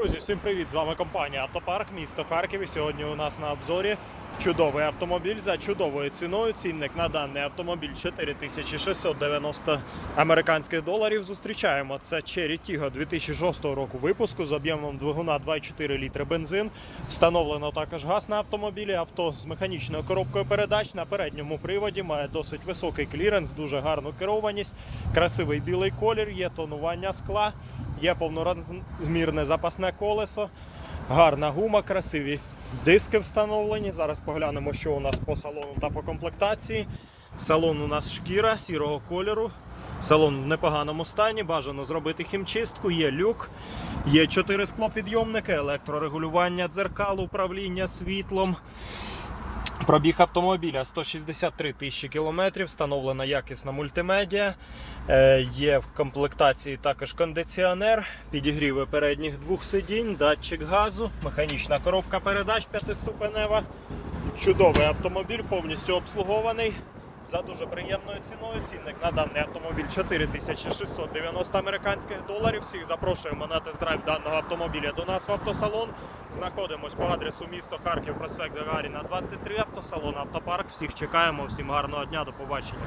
Друзі, всім привіт! З вами компанія Автопарк, місто Харків. І сьогодні у нас на обзорі чудовий автомобіль за чудовою ціною. Цінник на даний автомобіль 4690 американських доларів. Зустрічаємо це Cherry Tiggo 2006 року випуску з об'ємом двигуна 2,4 літри бензин. Встановлено також газ на автомобілі. Авто з механічною коробкою передач на передньому приводі має досить високий кліренс, дуже гарну керованість, красивий білий колір, є тонування скла. Є повнорозмірне запасне колесо, гарна гума, красиві диски встановлені. Зараз поглянемо, що у нас по салону та по комплектації. Салон у нас шкіра сірого кольору. Салон в непоганому стані. Бажано зробити хімчистку. Є люк, є чотири склопідйомники, електрорегулювання дзеркал, управління світлом. Пробіг автомобіля 163 тисячі кілометрів, встановлена якісна мультимедіа. Е, Є в комплектації також кондиціонер, підігріви передніх двох сидінь, датчик газу, механічна коробка передач п'ятиступенева. Чудовий автомобіль, повністю обслугований. За дуже приємною ціною. Цінник на даний автомобіль 4690 американських доларів. Всіх запрошуємо на тест-драйв даного автомобіля до нас в автосалон. Знаходимось по адресу місто Харків, проспект Гагаріна 23, автосалон Автопарк. Всіх чекаємо, всім гарного дня, до побачення.